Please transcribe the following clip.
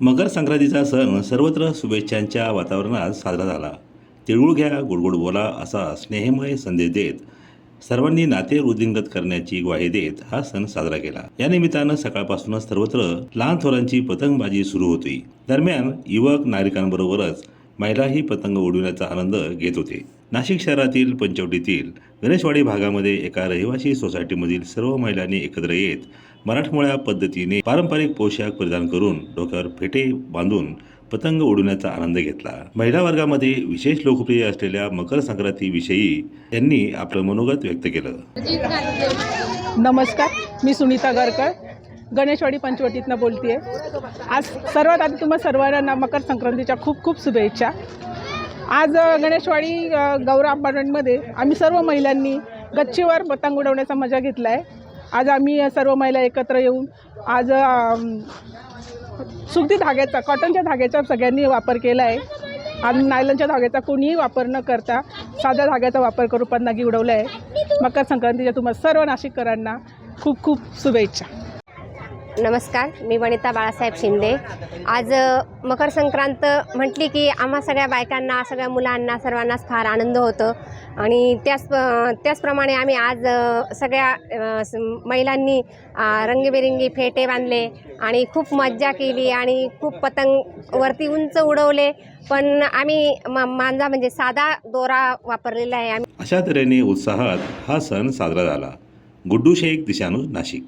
मकर संक्रांतीचा सण सर्वत्र शुभेच्छांच्या वातावरणात साजरा झाला. तिळगुळ घ्या गोडगोड बोला असा स्नेहमय संदेश देत सर्वांनी नाते वृद्धिंगत करण्याची ग्वाही देत हा सण साजरा केला. या निमित्तानं सकाळपासूनच सर्वत्र लहान थोरांची पतंगबाजी सुरू होती. दरम्यान युवक नागरिकांबरोबरच महिलाही पतंग उडविण्याचा आनंद घेत होते. नाशिक शहरातील पंचवटीतील गणेशवाडी भागामध्ये एका रहिवासी सोसायटीमधील सर्व महिलांनी एकत्र येत मराठमोळ्या पद्धतीने पारंपरिक पोशाख परिधान करून डोक्यावर फेटे बांधून पतंग उडवण्याचा आनंद घेतला. महिला वर्गामध्ये विशेष लोकप्रिय असलेल्या मकर संक्रांतीविषयी त्यांनी आपलं मनोगत व्यक्त केलं. नमस्कार मी सुनीता गारकर गणेशवाडी पंचवटीतनं बोलते आज सर्वात आधी तुम्हा सर्वांना मकर संक्रांतीच्या खूप खूप शुभेच्छा. आज गणेशवाडी गौरा अपार्टमेंटमध्ये आम्ही सर्व महिलांनी गच्चीवर पतंग उडवण्याचा मजा घेतला आहे आज आम्ही सर्व महिला एकत्र येऊन आज अम, सुगदी धाग्याचा कॉटनच्या धाग्याचा सगळ्यांनी वापर केला आहे आणि नायलनच्या धाग्याचा कोणीही वापर न करता साध्या धाग्याचा वापर करून पतंगी उडवला आहे मकर संक्रांतीच्या तुम्हाला सर्व नाशिककरांना खूप खूप शुभेच्छा. नमस्कार मी वनिता बाळासाहेब शिंदे. आज मकर संक्रांत म्हटली की आम्हा सगळ्या बायकांना सगळ्या मुलांना सर्वांनाच फार आनंद होतो. आणि त्याच त्याचप्रमाणे आम्ही आज सगळ्या महिलांनी रंगीबेरंगी फेटे बांधले आणि खूप मज्जा केली आणि खूप पतंग वरती उंच उडवले. पण आम्ही मांजा म्हणजे साधा दोरा वापरलेला आहे. आम्ही अशा तऱ्हेने उत्साहात हा सण साजरा झाला. गुड्डू शेख दिशानू नाशिक.